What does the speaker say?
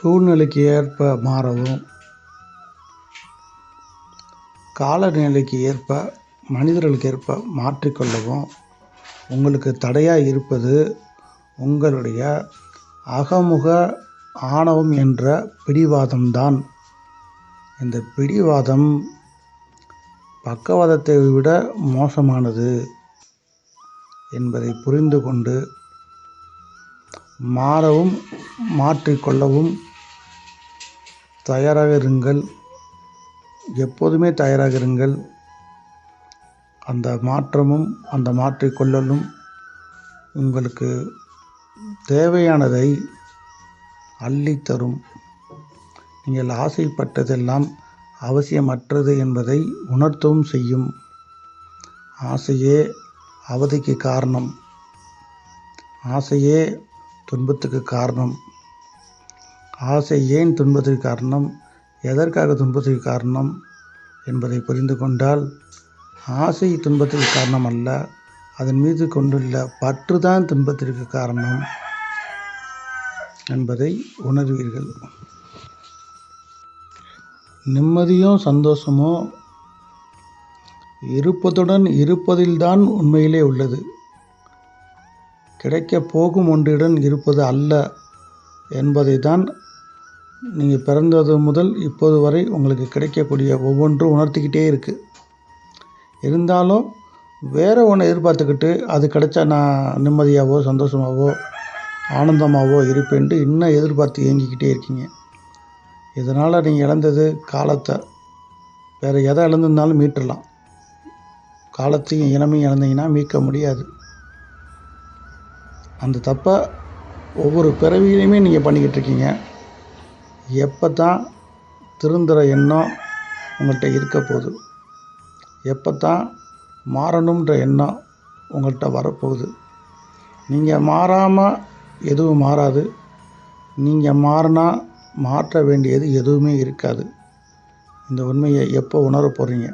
சூழ்நிலைக்கு ஏற்ப மாறவும் காலநிலைக்கு ஏற்ப மனிதர்களுக்கு ஏற்ப மாற்றிக்கொள்ளவும் உங்களுக்கு தடையாக இருப்பது உங்களுடைய அகமுக ஆணவம் என்ற பிடிவாதம்தான். இந்த பிடிவாதம் பக்கவாதத்தை விட மோசமானது என்பதை புரிந்து கொண்டு மாறவும் மாற்றிக்கொள்ளவும் தயாராக இருங்கள் எப்போதுமே தயாராக இருங்கள் அந்த மாற்றமும் அந்த மாற்றிக்கொள்ளலும் உங்களுக்கு தேவையானதை அள்ளித்தரும் நீங்கள் ஆசைப்பட்டதெல்லாம் அவசியமற்றது என்பதை உணர்த்தவும் செய்யும். ஆசையே அவதிக்கு காரணம். ஆசையே துன்பத்துக்கு காரணம். ஆசை ஏன் துன்பத்திற்கு காரணம்? எதற்காக துன்பத்திற்கு காரணம்? என்பதை புரிந்து கொண்டால் ஆசை துன்பத்திற்கு காரணம் அல்ல அதன் மீது கொண்டுள்ள பற்று தான் துன்பத்திற்கு காரணம் என்பதை உணர்வீர்கள். நிம்மதியோ சந்தோஷமோ இருப்பதுடன் இருப்பதில்தான் உண்மையிலே உள்ளது. கிடைக்கப் போகும் ஒன்றுடன் இருப்பது அல்ல என்பதை தான் நீங்கள் பிறந்தது முதல் இப்போது வரை உங்களுக்கு கிடைக்கக்கூடிய ஒவ்வொன்றும் உணர்த்திக்கிட்டே இருக்குது இருந்தாலும் வேறு ஒன்று எதிர்பார்த்துக்கிட்டு அது கிடைச்சா நான் நிம்மதியாகவோ சந்தோஷமாகவோ ஆனந்தமாகவோ இருப்பேன்ட்டு இன்னும் எதிர்பார்த்து இயங்கிக்கிட்டே இருக்கீங்க. இதனால் நீங்கள் இழந்தது காலத்தை. வேறு எதை இழந்திருந்தாலும் மீட்டுடலாம் காலத்தையும் இனமையும் இழந்தீங்கன்னா மீட்க முடியாது. அந்த தப்பை ஒவ்வொரு பிறவியிலையுமே நீங்கள் பண்ணிக்கிட்டு இருக்கீங்க. எப்போ தான் திருந்துற எண்ணம் உங்கள்கிட்ட இருக்க போகுது? எப்போ தான் மாறணுன்ற எண்ணம் உங்கள்கிட்ட வரப்போகுது? நீங்கள் மாறாமல் எதுவும் மாறாது. நீங்கள் மாறினா மாற்ற வேண்டியது எதுவுமே இருக்காது. இந்த உண்மையை எப்போ உணர போகிறீங்க